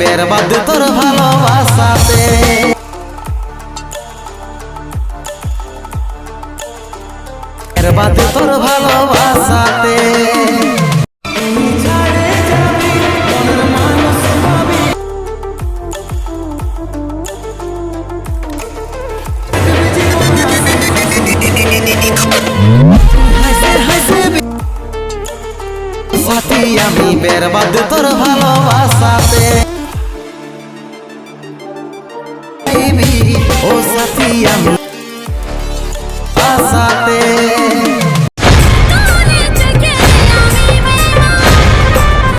পের বাদ তোর ভালোবাসাতে পের বাদ তোর ভালোবাসাতে সাথী আমি বেরবাদ তোর ভালোবাসাতে। ও সাথী আমি